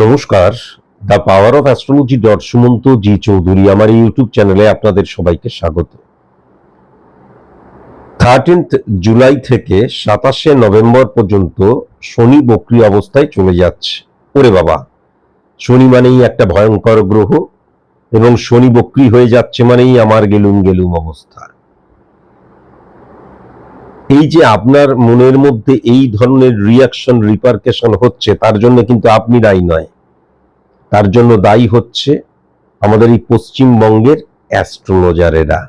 নমস্কার। The power of astrology dot Sumanta G Chowdhury আমার YouTube চ্যানেলে আপনাদের সবাইকে স্বাগত। থার্টিন্থ জুলাই থেকে সাতাশে নভেম্বর পর্যন্ত শনি বক্রি অবস্থায় চলে যাচ্ছে। ওরে বাবা, শনি মানেই একটা ভয়ঙ্কর গ্রহ এবং শনি বক্রি হয়ে যাচ্ছে মানেই আমার গেলুম গেলুম অবস্থা। এই যে আপনার মনের মধ্যে এই ধরনের রিয়াকশন রিপারকেশন হচ্ছে, তার জন্য কিন্তু আপনি দায়ী নয়। তার জন্য দায়ী হচ্ছে আমাদের এই পশ্চিমবঙ্গের অ্যাস্ট্রোলজারেরা।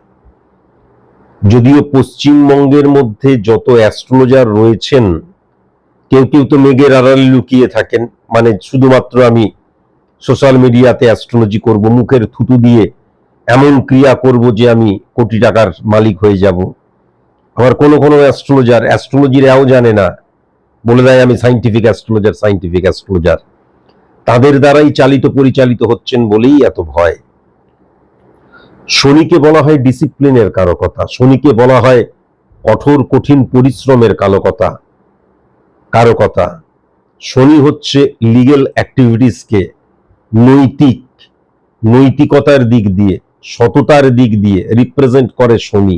যদিও পশ্চিমবঙ্গের মধ্যে যত অ্যাস্ট্রোলজার রয়েছেন, কেউ কেউ তো মেঘের আড়ালে লুকিয়ে থাকেন মানে শুধুমাত্র আমি সোশ্যাল মিডিয়াতে অ্যাস্ট্রোলজি করব, মুখের থুতু দিয়ে এমন ক্রিয়া করব যে আমি কোটি টাকার মালিক হয়ে যাব। আবার কোনো কোনো অ্যাস্ট্রোলজার অ্যাস্ট্রোলজির এও জানে না। বলে দেয়, আমি সাইন্টিফিক অ্যাস্ট্রোলজার সাইন্টিফিক অ্যাস্ট্রোলজার তাদের দ্বারাই চালিত পরিচালিত হচ্ছেন বলেই এত ভয়। শনিকে বলা হয় ডিসিপ্লিনের কারকতা। শনিকে বলা হয় কঠোর, কঠিন পরিশ্রমের কালকতা, কারকতা। শনি হচ্ছে লিগেল অ্যাক্টিভিটিসকে নৈতিক, নৈতিকতার দিক দিয়ে, সততার দিক দিয়ে রিপ্রেজেন্ট করে শনি।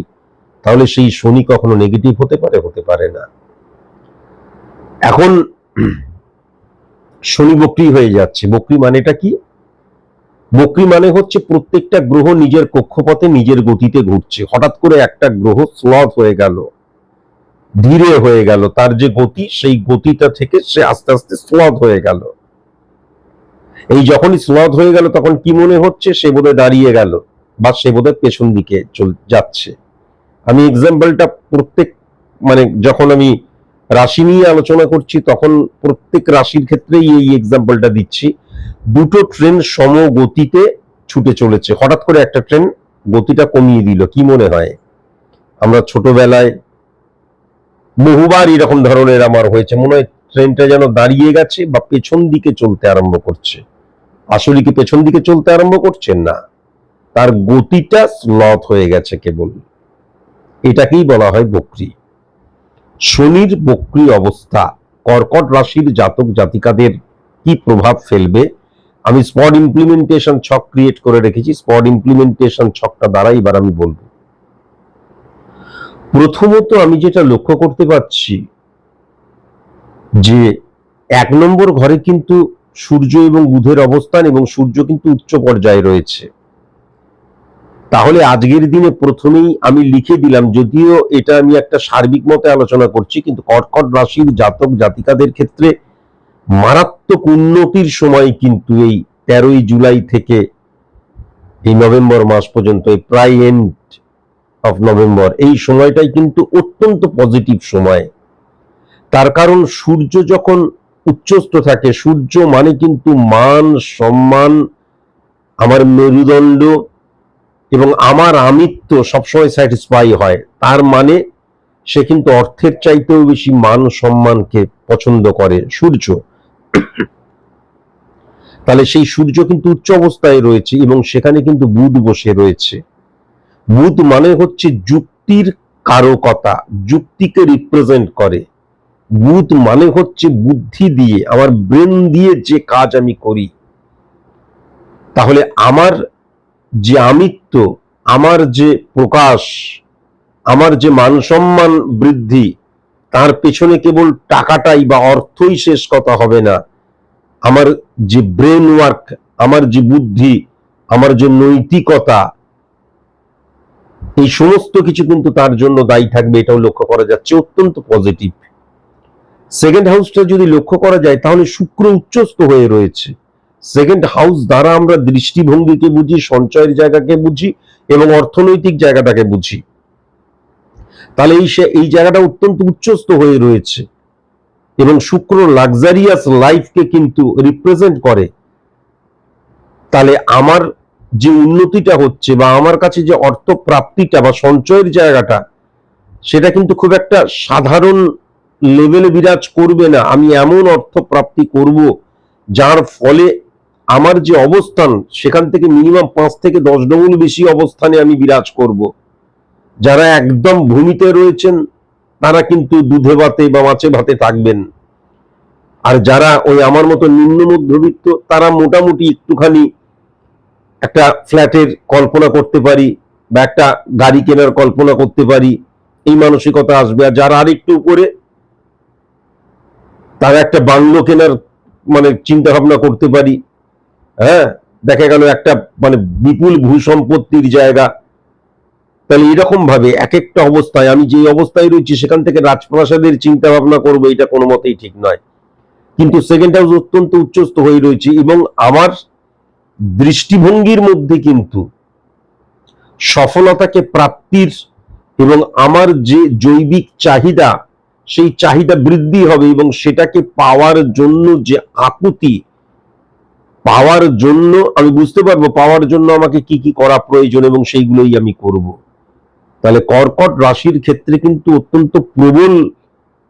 তাহলে সেই শনি কখনো নেগেটিভ হতে পারে? হতে পারে না। এখন শনি বক্রি হয়ে যাচ্ছে। বক্রি মানেটা কি? বক্রি মানে হচ্ছে প্রত্যেকটা গ্রহ নিজের কক্ষপথে নিজের গতিতে ঘুরছে। হঠাৎ করে একটা গ্রহ স্লথ হয়ে গেল, ধীরে হয়ে গেল, তার যে গতি, সেই গতিটা থেকে সে আস্তে আস্তে স্লথ হয়ে গেল। এই যখনই স্লথ হয়ে গেল, তখন কি মনে হচ্ছে? সে বোধহয় দাঁড়িয়ে গেল বা সে বোধহয় পেছন দিকে যাচ্ছে। আমি এক্সাম্পলটা প্রত্যেক মানে যখন আমি রাশি নিয়ে আলোচনা করছি, তখন প্রত্যেক রাশির ক্ষেত্রেই এই এক্সাম্পলটা দিচ্ছি। দুটো ট্রেন সম গতিতে ছুটে চলেছে। হঠাৎ করে একটা ট্রেন গতিটা কমিয়ে দিল, কি মনে হয়? আমরা ছোটবেলায় বহুবার এরকম ধরনের আমার হয়েছে। মনে হয় ট্রেনটা যেন দাঁড়িয়ে গেছে বা পেছন দিকে চলতে আরম্ভ করছে। আসলে কি পেছন দিকে চলতে আরম্ভ করছেন না। তার গতিটা স্লথ হয়ে গেছে কেবল। এটাকেই বলা হয় বক্রি। শনির বক্রি অবস্থা, কর্কট রাশির জাতক জাতিকাদের কি প্রভাব ফেলবে? আমি স্পট ইমপ্লিমেন্টেশন ছক ক্রিয়েট করে রেখেছি স্পট ইমপ্লিমেন্টেশন ছকটা দ্বারা এবার আমি বলব। প্রথমত আমি যেটা লক্ষ্য করতে পারছি, যে এক নম্বর ঘরে কিন্তু সূর্য এবং বুধের অবস্থান এবং সূর্য কিন্তু উচ্চ পর্যায়ে রয়েছে। তাহলে আজকের দিনে প্রথমেই আমি লিখে দিলাম, যদিও এটা আমি একটা সার্বিক মতে আলোচনা করছি, কিন্তু কর্কট রাশির জাতক জাতিকাদের ক্ষেত্রে মারাত্মক উন্নতির সময় কিন্তু এই তেরোই জুলাই থেকে এই নভেম্বর মাস পর্যন্ত, এই প্রায় এন্ড অফ নভেম্বর, এই সময়টাই কিন্তু অত্যন্ত পজিটিভ সময়। তার কারণ সূর্য যখন উচ্চস্থ থাকে, সূর্য মানে কিন্তু মান, সম্মান, আমার মেরুদণ্ড এবং আমার আমিত্ব সবসময় স্যাটিসফাই হয়। তার মানে সে কিন্তু অর্থের চাইতেও বেশি মান সম্মানকে পছন্দ করে, সূর্য। তাহলে সেই সূর্য কিন্তু উচ্চ অবস্থায় রয়েছে এবং সেখানে কিন্তু বুধ বসে রয়েছে। বুধ মানে হচ্ছে যুক্তির কারকতা, যুক্তিকে রিপ্রেজেন্ট করে। বুধ মানে হচ্ছে বুদ্ধি দিয়ে, আমার ব্রেন দিয়ে যে কাজ আমি করি। তাহলে আমার যে আমিত্ব, আমার যে প্রকাশ, আমার যে মান সম্মান বৃদ্ধি, তার পেছনে কেবল টাকাটাই বা অর্থই শেষ কথা হবে না। আমার যে ব্রেন ওয়ার্ক আমার যে বুদ্ধি, আমার যে নৈতিকতা, এই সমস্ত কিছু কিন্তু তার জন্য দায়ী থাকবে, এটাও লক্ষ্য করা যাচ্ছে, অত্যন্ত পজিটিভ সেকেন্ড হাউসটা যদি লক্ষ্য করা যায়, তাহলে শুক্র উচ্চস্থ হয়ে রয়েছে। সেকেন্ড হাউস দ্বারা আমরা দৃষ্টিভঙ্গিকে বুঝি, সঞ্চয়ের জায়গাকে বুঝি এবং অর্থনৈতিক জায়গাটাকে বুঝি। তাহলে এই এই জায়গাটা অত্যন্ত উচ্চস্ত হয়ে রয়েছে এবং শুক্র লাক্সারিয়াস লাইফকে কিন্তু রিপ্রেজেন্ট করে। তাহলে আমার যে উন্নতিটা হচ্ছে বা আমার কাছে যে অর্থ প্রাপ্তিটা বা সঞ্চয়ের জায়গাটা, সেটা কিন্তু খুব একটা সাধারণ লেভেলে বিরাজ করবে না। আমি এমন অর্থ প্রাপ্তি করব যার ফলে আমার যে অবস্থান, সেখান থেকে মিনিমাম পাঁচ থেকে দশ ডবল বেশি অবস্থানে আমি বিরাজ করব। যারা একদম ভূমিতে রয়েছেন, তারা কিন্তু দুধে ভাতে বা মাছে ভাতে থাকবেন। আর যারা ওই আমার মতো নিম্ন মধ্যবিত্ত, তারা মোটামুটি একটুখানি একটা ফ্ল্যাটের কল্পনা করতে পারি বা একটা গাড়ি কেনার কল্পনা করতে পারি, এই মানসিকতা আসবে। আর যারা আরেকটু উপরে, তারা একটা বাংলো কেনার মানে চিন্তা ভাবনা করতে পারি হ্যাঁ দেখা গেল একটা মানে বিপুল ভূসম্পত্তির জায়গা। তাহলে এরকম ভাবে এক একটা অবস্থায়, আমি যে অবস্থায় রয়েছি, সেখান থেকে রাজপ্রাসাদের চিন্তা ভাবনা করব, এটা কোনো মতেই ঠিক নয়। কিন্তু সেকেন্ড হাউস অত্যন্ত উচ্চস্থ হয়ে রয়েছে এবং আমার দৃষ্টিভঙ্গির মধ্যে কিন্তু সফলতাকে প্রাপ্তির এবং আমার যে জৈবিক চাহিদা, সেই চাহিদা বৃদ্ধি হবে এবং সেটাকে পাওয়ার জন্য যে আকুতি পাওয়ার জন্য আমি বুঝতে পারব পাওয়ার জন্য আমাকে কি কি করা প্রয়োজন এবং সেইগুলোই আমি করব। তাহলে কর্কট রাশির ক্ষেত্রে কিন্তু অত্যন্ত প্রবল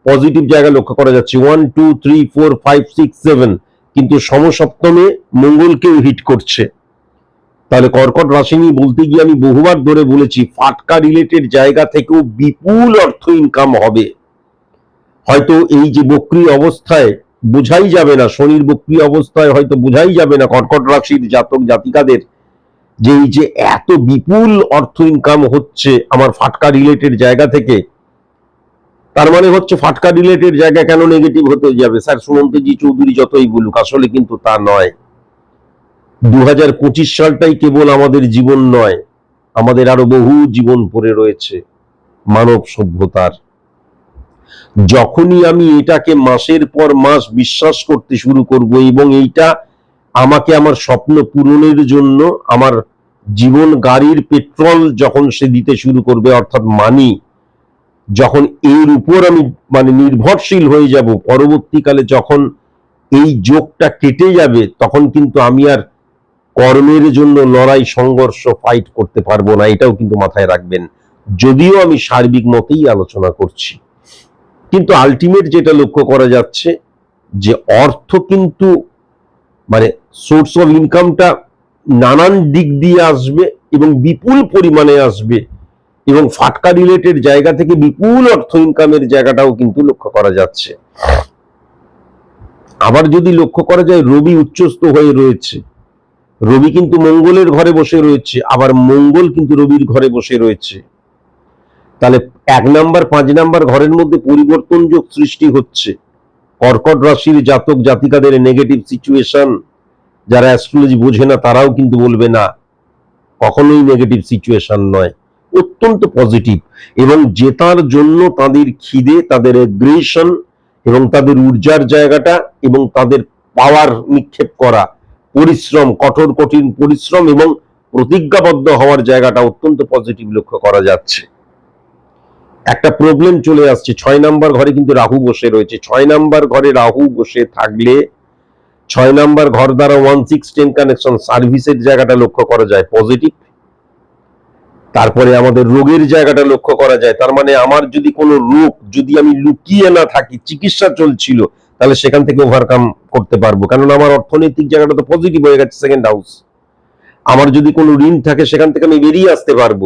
পজিটিভ জায়গা লক্ষ্য করা যাচ্ছে। One two three four five six seven কিন্তু সমসপ্তমে মঙ্গলকেও হিট করছে। তাহলে কর্কট রাশি নিয়ে বলতে গিয়ে আমি বহুবার ধরে বলেছি, ফাটকা রিলেটেড জায়গা থেকেও বিপুল অর্থ ইনকাম হবে। হয়তো এই যে বক্রি অবস্থায় বোঝাই যাবে না, শনির বক্রি অবস্থায় হয়তো বোঝাই যাবে না, কর্কট রাশির জাতক জাতিকাদের যে এই যে এত বিপুল অর্থ ইনকাম হচ্ছে আমার ফাটকা রিলেটেড জায়গা থেকে, তার মানে হচ্ছে ফাটকা রিলেটেড জায়গা কেন নেগেটিভ হতে যাবে? স্যার সুমন্তজি চৌধুরী যতই বলুক, আসলে কিন্তু তা নয়। দু হাজার সালটাই কেবল আমাদের জীবন নয়, আমাদের আরও বহু জীবন পড়ে রয়েছে মানব সভ্যতার। যখনই আমি এটাকে মাসের পর মাস বিশ্বাস করতে শুরু করব এবং এইটা আমাকে আমার স্বপ্ন পূরণের জন্য আমার জীবন গাড়ির পেট্রোল যখন সে দিতে শুরু করবে, অর্থাৎ মানি যখন এর উপর আমি মানে নির্ভরশীল হয়ে যাব, পরবর্তীকালে যখন এই যোগটা কেটে যাবে, তখন কিন্তু আমি আর কর্মের জন্য লড়াই, সংঘর্ষ ফাইট করতে পারব না, এটাও কিন্তু মাথায় রাখবেন। যদিও আমি সার্বিক মতেই আলোচনা করছি। কিন্তু আলটিমেট যেটা লক্ষ্য করা যাচ্ছে যে অর্থ কিন্তু মানে সোর্স অফ ইনকামটা নানান দিক দিয়ে আসবে এবং বিপুল পরিমাণে আসবে এবং ফাটকা রিলেটেড জায়গা থেকে বিপুল অর্থ ইনকামের জায়গাটাও কিন্তু লক্ষ্য করা যাচ্ছে। আবার যদি লক্ষ্য করা যায়, রবি উচ্চস্থ হয়ে রয়েছে। রবি কিন্তু মঙ্গলের ঘরে বসে রয়েছে, আবার মঙ্গল কিন্তু রবির ঘরে বসে রয়েছে। তাহলে এক নাম্বার, পাঁচ নাম্বার ঘরের মধ্যে পরিবর্তন যোগ সৃষ্টি হচ্ছে। কর্কট রাশির জাতক জাতিকাদের নেগেটিভ সিচুয়েশন যারা অ্যাস্ট্রোলজি বোঝে না, তারাও কিন্তু বলবে না, কখনোই নেগেটিভ সিচুয়েশন নয়, অত্যন্ত পজিটিভ এবং জেতার জন্য তাদের খিদে, তাদের এগ্রেশন এবং তাদের ঊর্জার জায়গাটা এবং তাদের পাওয়ার নিক্ষেপ করা, পরিশ্রম, কঠোর কঠিন পরিশ্রম এবং প্রতিজ্ঞাবদ্ধ হওয়ার জায়গাটা অত্যন্ত পজিটিভ লক্ষ্য করা যাচ্ছে। একটা প্রবলেম চলে আসছে। ছয় নাম্বার ঘরে কিন্তু রাহু বসে রয়েছে। ছয় নাম্বার ঘরে রাহু বসে থাকলে ছয় নাম্বার ঘর দ্বারা ওয়ান সিক্স টেন কানেকশন সার্ভিসের জায়গাটা লক্ষ্য করা যায় পজিটিভ তারপরে আমাদের রোগের জায়গাটা লক্ষ্য করা যায়। তার মানে আমার যদি কোনো রোগ যদি আমি লুকিয়ে না থাকি, চিকিৎসা চলছিল, তাহলে সেখান থেকে ওভারকাম করতে পারব। কারণ আমার অর্থনৈতিক জায়গাটা তো পজিটিভ হয়ে গেছে সেকেন্ড হাউস আমার যদি কোনো ঋণ থাকে, সেখান থেকে আমি বেরিয়ে আসতে পারব।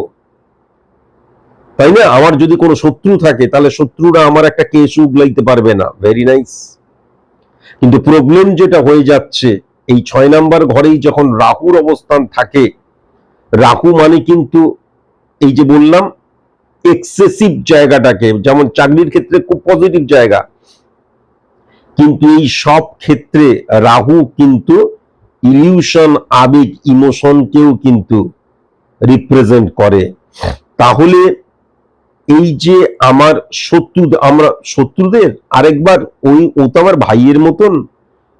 তাই না? আমার যদি কোনো শত্রু থাকে, তাহলে শত্রুরা আমার একটা কেস উগলাইতে পারবে না। ভেরি নাইস কিন্তু প্রবলেম যেটা হয়ে যাচ্ছে, এই ছয় নাম্বার ঘরেই যখন রাহুর অবস্থান থাকে, রাহু মানে কিন্তু এই যে বললাম এক্সেসিভ জায়গাটাকে, যেমন চাকরির ক্ষেত্রে খুব পজিটিভ জায়গা। কিন্তু এই সব ক্ষেত্রে রাহু কিন্তু ইলিউশন আবেগ ইমোশনকেও কিন্তু রিপ্রেজেন্ট করে। তাহলে এই যে আমার শত্রু, আমরা শত্রুদের আরেকবার, ওই, ও তো আমার ভাইয়ের মতন,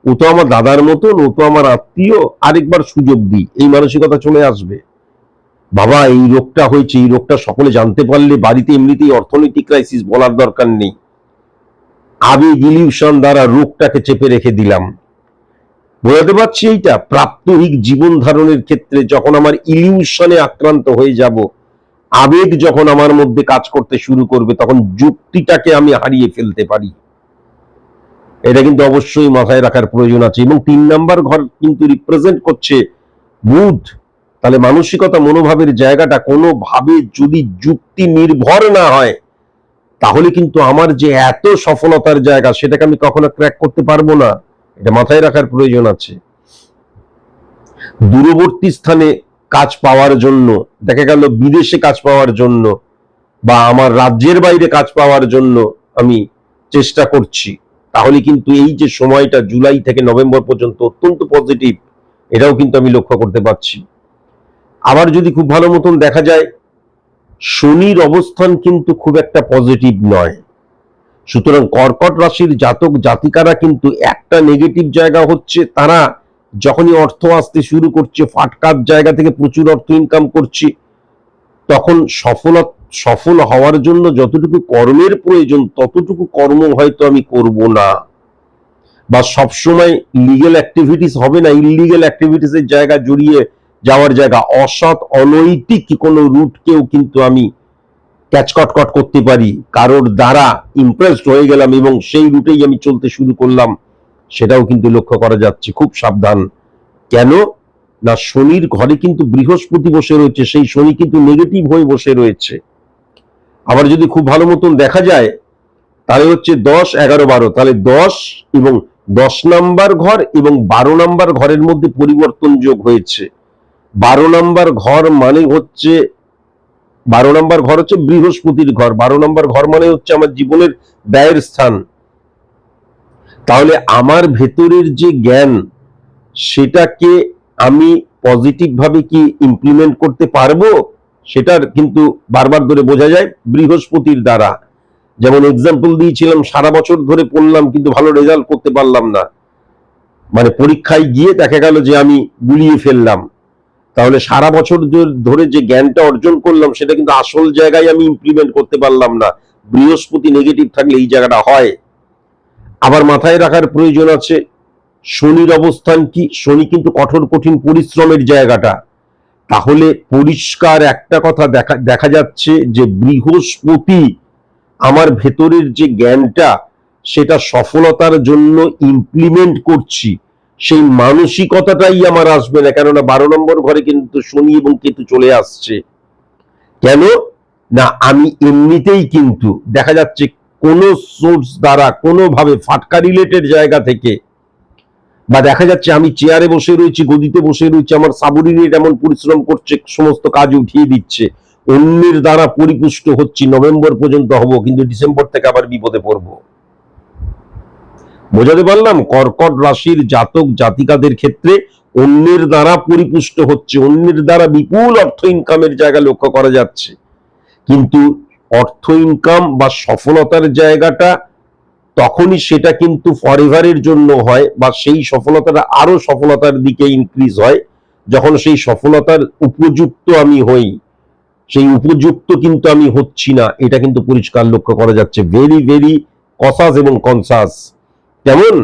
ও তো আমার দাদার মতন, ও তো আমার আত্মীয়, আরেকবার সুযোগ দিই, এই মানসিকতা চলে আসবে। বাবা, এই রোগটা হয়েছে, এই রোগটা সকলে জানতে পারলে, বাড়িতে এমনিতেই অর্থনৈতিক ক্রাইসিস বলার দরকার নেই। আবেগ ইলিউশন দ্বারা রোগটাকে চেপে রেখে দিলাম। বোঝাতে পারছি এইটা প্রাপ্তহিক জীবন ধারণের ক্ষেত্রে যখন আমার ইলিউশনে আক্রান্ত হয়ে যাব আবেগ যখন আমার মধ্যে কাজ করতে শুরু করবে, তখন যুক্তিটাকে আমি হারিয়ে ফেলতে পারি। এটা কিন্তু অবশ্যই মাথায় রাখার প্রয়োজন আছে। এবং তিন নাম্বার ঘর কিন্তু রিপ্রেজেন্ট করছে বুধ তাহলে মানসিকতা, মনোভাবের জায়গাটা কোনোভাবে যদি যুক্তি নির্ভর না হয়, তাহলে কিন্তু আমার যে এত সফলতার জায়গা, সেটাকে আমি কখনো ক্র্যাক করতে পারব না। এটা মাথায় রাখার প্রয়োজন আছে। দূরবর্তী স্থানে কাজ পাওয়ার জন্য, দেখা গেল বিদেশে কাজ পাওয়ার জন্য বা আমার রাজ্যের বাইরে কাজ পাওয়ার জন্য আমি চেষ্টা করছি। তাহলে কিন্তু এই যে সময়টা জুলাই থেকে নভেম্বর পর্যন্ত অত্যন্ত পজিটিভ এটাও কিন্তু আমি লক্ষ্য করতে পারছি। আবার যদি খুব ভালো মতন দেখা যায়, শনির অবস্থান কিন্তু খুব একটা পজিটিভ নয়। সুতরাং কর্কট রাশির জাতক জাতিকারা কিন্তু একটা নেগেটিভ জায়গা হচ্ছে, তারা যখনই অর্থ আসতে শুরু করছে, ফাটকার জায়গা থেকে প্রচুর অর্থ ইনকাম করছি, তখন সফল সফল হওয়ার জন্য যতটুকু কর্মের প্রয়োজন, ততটুকু কর্ম হয়তো আমি করব না। বা সবসময় লিগেল অ্যাক্টিভিটিস হবে না ইলিগেল অ্যাক্টিভিটিস এর জায়গা জড়িয়ে যাওয়ার জায়গা, অসৎ, অনৈতিক কোনো রুটকেও কিন্তু আমি ক্যাচকটকট করতে পারি। কারোর দ্বারা ইমপ্রেসড হয়ে গেলাম এবং সেই রুটেই আমি চলতে শুরু করলাম। সেটাও কিন্তু লক্ষ্য করা যাচ্ছে। খুব সাবধান। কেন? না, শনির ঘরে কিন্তু বৃহস্পতি বসে রয়েছে, সেই শনি কিন্তু নেগেটিভ হয়ে বসে রয়েছে। আবার যদি খুব ভালো মতন দেখা যায়, তাহলে হচ্ছে দশ, এগারো, বারো। তাহলে দশ এবং দশ নাম্বার ঘর এবং বারো নাম্বার ঘরের মধ্যে পরিবর্তন যোগ হয়েছে। বারো নাম্বার ঘর মানে হচ্ছে, বারো নাম্বার ঘর হচ্ছে বৃহস্পতির ঘর। বারো নাম্বার ঘর মানে হচ্ছে আমার জীবনের ব্যয়ের স্থান। তাহলে আমার ভেতরের যে জ্ঞান, সেটাকে আমি পজিটিভ ভাবে কি ইমপ্লিমেন্ট করতে পারব? সেটার কিন্তু বারবার ধরে বোঝা যায় বৃহস্পতির দ্বারা। যেমন এক্সাম্পল দিয়েছিলাম, সারা বছর ধরে পড়লাম কিন্তু ভালো রেজাল্ট করতে পারলাম না। মানে পরীক্ষায় গিয়ে দেখা গেল যে আমি গুলিয়ে ফেললাম। তাহলে সারা বছর ধরে যে জ্ঞানটা অর্জন করলাম, সেটা কিন্তু আসল জায়গায় আমি ইমপ্লিমেন্ট করতে পারলাম না। বৃহস্পতি নেগেটিভ থাকলে এই জায়গাটা হয়। আবার মাথায় রাখার প্রয়োজন আছে। শনির অবস্থান কি? শনি কিন্তু কঠোর কঠিন পরিশ্রমের জায়গাটা। তাহলে পরিষ্কার একটা কথা দেখা দেখা যাচ্ছে যে বৃহস্পতি আমার ভেতরের যে জ্ঞানটা, সেটা সফলতার জন্য ইমপ্লিমেন্ট করছি। সেই মানসিকতাটাই আমার আসবে না, কেননা বারো নম্বর ঘরে কিন্তু শনি এবং কেতু চলে আসছে। কেন? না, আমি এমনিতেই কিন্তু দেখা যাচ্ছে কোনো সোর্স দ্বারা কোনোভাবে ফাটকা রিলেটেড জায়গা থেকে বা দেখা যাচ্ছে আমি চেয়ারে বসে রয়েছি, গদিতে বসে রয়েছি, আমার সাবরিনেট এমন পরিশ্রম করছে, সমস্ত কাজ উঠিয়ে দিচ্ছে, অন্যের দ্বারা পরিপুষ্ট হচ্ছি, নভেম্বর পর্যন্ত হব, কিন্তু ডিসেম্বর থেকে আবার বিপদে পড়ব। বোঝাতে পারলাম? কর্কট রাশির জাতক, জাতিকাদের ক্ষেত্রে অন্যের দ্বারা পরিপুষ্ট হচ্ছে, অন্যের দ্বারা বিপুল অর্থ ইনকামের জায়গা লক্ষ্য করা যাচ্ছে। কিন্তু অর্থ ইনকাম বা সফলতার জায়গাটা তখনই সেটা কিন্তু ফরএভারের জন্য হয় বা সেই সফলতাটা আরও সফলতার দিকে ইনক্রিজ হয়। যখন সেই সফলতার উপযুক্ত আমি হই, সেই উপযুক্ত কিন্তু আমি হচ্ছি না, এটা কিন্তু পরিষ্কার লক্ষ্য করা যাচ্ছে। ভেরি ভেরি কসাস এবং কনসাস কেমন?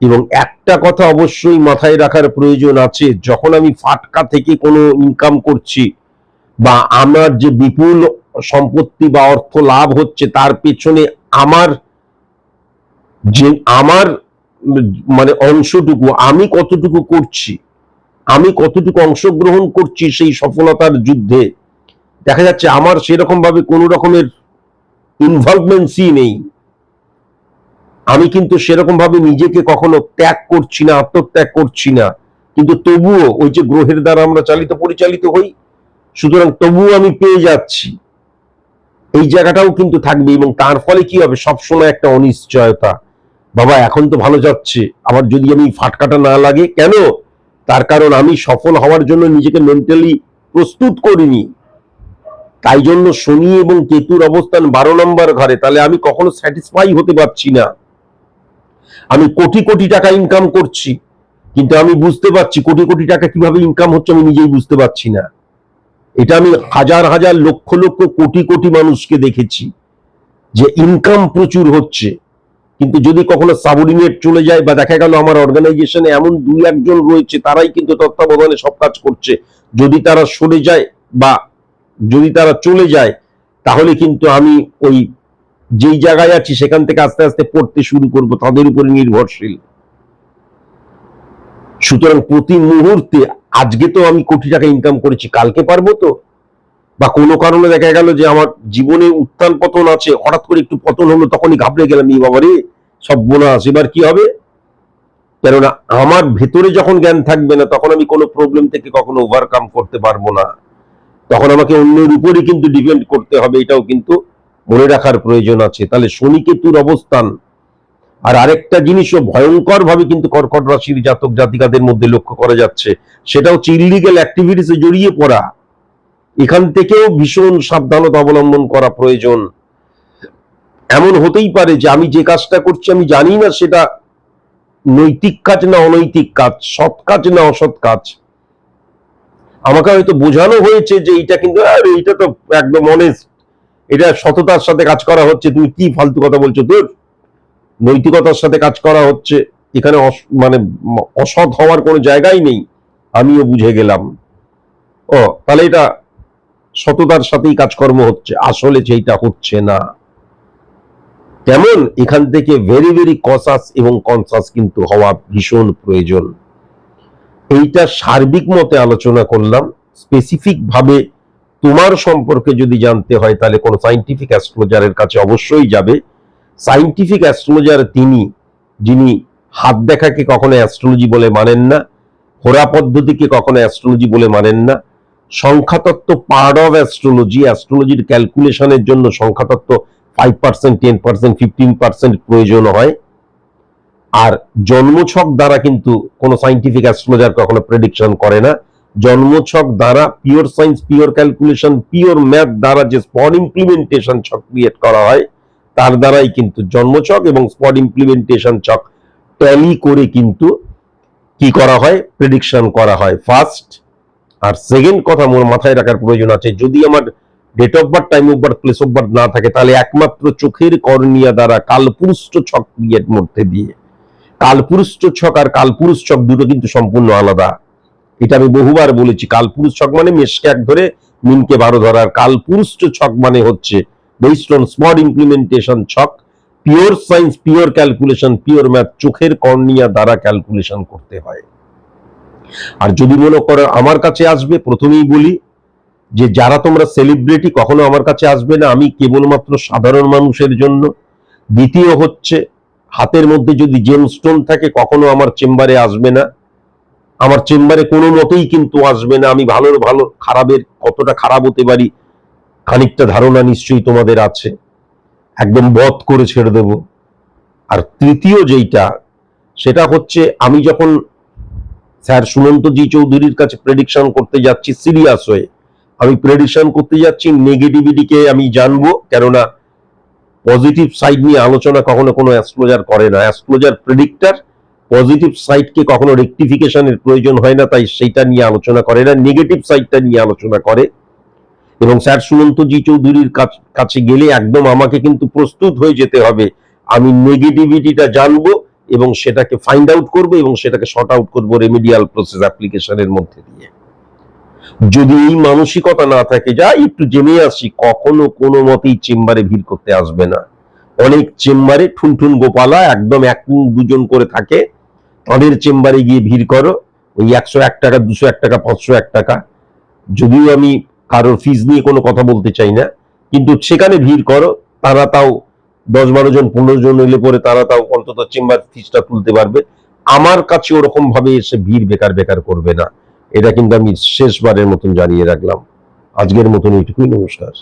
এবং একটা কথা অবশ্যই মাথায় রাখার প্রয়োজন আছে, যখন আমি ফাটকা থেকে কোনো ইনকাম করছি বা আমার যে বিপুল সম্পত্তি বা অর্থ লাভ হচ্ছে, তার পেছনে আমার যে, আমার মানে অংশটুকু, আমি কতটুকু করছি, আমি কতটুকু অংশগ্রহণ করছি সেই সফলতার যুদ্ধে, দেখা যাচ্ছে আমার সেরকম ভাবে কোনো রকমের ইনভলভমেন্টসই নেই। আমি কিন্তু সেরকম ভাবে নিজেকে কখনো ত্যাগ করছি না, আত্মত্যাগ করছি না, কিন্তু তবুও ওই যে গ্রহের দ্বারা আমরা চালিত, পরিচালিত হই, সুতরাং তবুও আমি পেয়ে যাচ্ছি। এই জায়গাটাও কিন্তু থাকবে এবং তার ফলে কি হবে? সবসময় একটা অনিশ্চয়তা। বাবা, এখন তো ভালো যাচ্ছে। আবার যদি আমি ফাটকাটা না লাগে, কেন? তার কারণ আমি সফল হওয়ার জন্য নিজেকে মেন্টালি প্রস্তুত করিনি। তাই জন্য শনি এবং কেতুর অবস্থান বারো নম্বর ঘরে। তাহলে আমি কখনো স্যাটিসফাই হতে পারছি না। আমি কোটি কোটি টাকা ইনকাম করছি। কিন্তু আমি বুঝতে পারছি কোটি কোটি টাকা কীভাবে ইনকাম হচ্ছে আমি নিজেই বুঝতে পারছি না। এটা আমি হাজার হাজার লক্ষ লক্ষ কোটি কোটি মানুষকে দেখেছি যে ইনকাম প্রচুর হচ্ছে। কিন্তু যদি কখনো সাবঅর্ডিনেট চলে যায় বা দেখা গেল আমার অর্গানাইজেশনে এমন দুই একজন রয়েছে, তারাই কিন্তু তত্ত্বাবধানে সব কাজ করছে। যদি তারা সরে যায় বা যদি তারা চলে যায়, তাহলে কিন্তু আমি ওই যেই জায়গায় আছি, সেখান থেকে আস্তে আস্তে পড়তে শুরু করব। তাদের উপরে নির্ভরশীল। সুতরাং প্রতি মুহূর্তে আজকে তো আমি কোটি টাকা ইনকাম করেছি, কালকে পারব তো? বা কোনো কারণে দেখা গেল যে আমার জীবনে উত্থান পতন আছে, হঠাৎ করে একটু পতন হলো, তখনই ঘাবড়ে গেলাম, এই বাবারে, সব বোনাস। এবার কি হবে? কেননা আমার ভেতরে যখন জ্ঞান থাকবে না, তখন আমি কোনো প্রবলেম থেকে কখনো ওভারকাম করতে পারব না। তখন আমাকে অন্যের উপরই কিন্তু ডিপেন্ড করতে হবে, এটাও কিন্তু মনে রাখার প্রয়োজন আছে। তাহলে শনি কেতুর অবস্থান আর আরেকটা জিনিসও ভয়ঙ্কর ভাবে কিন্তু কর্কট রাশির জাতক জাতিকাদের মধ্যে লক্ষ্য করা যাচ্ছে, সেটা হচ্ছে ইলিগেল অ্যাক্টিভিটিসে জড়িয়ে পড়া। এখান থেকেও ভীষণ সাবধানতা অবলম্বন করা প্রয়োজন। এমন হতেই পারে যে আমি যে কাজটা করছি আমি জানি না সেটা নৈতিক কাজ না অনৈতিক কাজ, সৎ কাজ না অসৎ কাজ। আমাকে হয়তো বোঝানো হয়েছে যে এটা কিন্তু, আরে এইটা তো একদম অনেস্ট এটা সততার সাথে কাজ করা হচ্ছে, তুমি কি ফালতু কথা বলছো? তোর নৈতিকতার সাথে কাজ করা হচ্ছে। এখানে মানে অসৎ হওয়ার কোনো জায়গাই নেই। আমিও বুঝে গেলাম। ও, তাহলে এটা সততার সাথেই কাজকর্ম হচ্ছে। আসলে সেইটা হচ্ছে না। তেমন এখান থেকে ভেরি ভেরি কসাস এবং কনসাস কিন্তু হওয়া ভীষণ প্রয়োজন। এইটা সার্বিক মতে আলোচনা করলাম। স্পেসিফিক ভাবে তোমার সম্পর্কে যদি জানতে হয়, তাহলে কোনো সাইন্টিফিক অ্যাস্ট্রোলজারের কাছে অবশ্যই যাবে। সাইন্টিফিক অ্যাস্ট্রোলজার তিনি, যিনি হাত দেখাকে কখনো অ্যাস্ট্রোলজি বলে মানেন না হোরা পদ্ধতিকে কখনো অ্যাস্ট্রোলজি বলে মানেন না, সংখ্যাতত্ত্ব পার্ট অফ অ্যাস্ট্রোলজি অ্যাস্ট্রোলজির ক্যালকুলেশনের জন্য সংখ্যাতত্ত্ব five percent ten percent fifteen percent প্রয়োজন হয়। আর জন্মছক দ্বারা কিন্তু কোনো সাইন্টিফিক অ্যাস্ট্রোলজার কখনো প্রেডিকশন করে না। জন্মছক দ্বারা pure science pure calculation pure math দ্বারা যে স্পট ইমপ্লিমেন্টেশন ছক ক্রিয়েট করা হয় তার দ্বারাই কিন্তু জন্মচক এবং স্পট ইমপ্লিমেন্টেশন চক ট্যালি করে কিন্তু কি করা হয়? প্রেডিকশন করা হয়। ফার্স্ট আর সেকেন্ড কথা মোর মাথায় রাখার প্রয়োজন আছে। যদি আমার date of birth time of birth place of birth না থাকে, তাহলে একমাত্র চোখের কর্নিয়া দ্বারা কালপুরুষ্ট ছক ক্রিয়েট মধ্যে দিয়ে। কালপুরুষ্ট ছক আর কালপুরুষ ছক দুটো কিন্তু সম্পূর্ণ আলাদা। এটা আমি বহুবার বলেছি। কালপুরুষ ছক মানে মেষকে এক ধরে মিনকে বারো ধরার কালপুরুষ্ট ছক মানে হচ্ছে বেসড অন স্পট ইমপ্লিমেন্টেশন ছক pure science pure calculation pure math চোখের কর্নিয়া দ্বারা ক্যালকুলেশন করতে হয়। আর যদি মনে করো আমার কাছে আসবে, প্রথমেই বলি যে যারা তোমরা সেলিব্রিটি কখনো আমার কাছে আসবে না, আমি কেবলমাত্র সাধারণ মানুষের জন্য। দ্বিতীয় হচ্ছে, হাতের মধ্যে যদি জেমস্টোন থাকে, কখনো আমার চেম্বারে আসবে না। আমার চেম্বারে কোনো মতেই কিন্তু আসবে না। আমি ভালোর ভালো, খারাপের কতটা খারাপ হতে পারি খানিকটা ধারণা নিশ্চয়ই তোমাদের আছে। একদম বধ করে ছেড়ে দেব। আর তৃতীয় যেইটা, সেটা হচ্ছে আমি যখন স্যার সুমন্ত জি চৌধুরীর কাছে প্রেডিকশন করতে যাচ্ছি সিরিয়াস হয়ে, আমি প্রেডিকশন করতে যাচ্ছি নেগেটিভিটিকে আমি জানব, কেননা পজিটিভ সাইড নিয়ে আলোচনা কখনো কোনো অ্যাস্ট্রোলজার করে না। অ্যাস্ট্রোলজার প্রেডিক্টার পজিটিভ সাইডকে কখনো রেকটিফিকেশনের প্রয়োজন হয় না, তাই সেইটা নিয়ে আলোচনা করে না নেগেটিভ সাইডটা নিয়ে আলোচনা করে। এবং স্যার সুমন্ত জি চৌধুরীর কাছ- কাছে গেলে একদম আমাকে কিন্তু প্রস্তুত হয়ে যেতে হবে। আমি নেগেটিভিটিটা জানব এবং সেটাকে ফাইন্ড আউট করব এবং সেটাকে শর্ট আউট করব রেমিডিয়াল প্রসেস অ্যাপ্লিকেশনের মধ্যে দিয়ে। যদি এই মানসিকতা না থাকে, যা একটু জেনে আসি, কখনো কোনো মতেই চেম্বারে ভিড় করতে আসবে না। অনেক চেম্বারে ঠুনঠুন গোপালা একদম এক দুজন করে থাকে। তাদের চেম্বারে গিয়ে ভিড় করো, ওই একশো এক টাকা, দুশো এক টাকা, পাঁচশো এক টাকা। যদিও আমি কারোর ফিজ নিয়ে কোনো কথা বলতে চাই না। কিন্তু সেখানে ভিড় করো, তারা তাও দশ বারো জন, পনেরো জন এলে পরে তারা তাও অন্তত চেম্বার ফিজটা তুলতে পারবে। আমার কাছে ওরকম ভাবে এসে ভিড় বেকার বেকার করবে না। এটা কিন্তু আমি শেষবারের মতন জানিয়ে রাখলাম। আজকের মতন এইটুকুই, নমস্কার।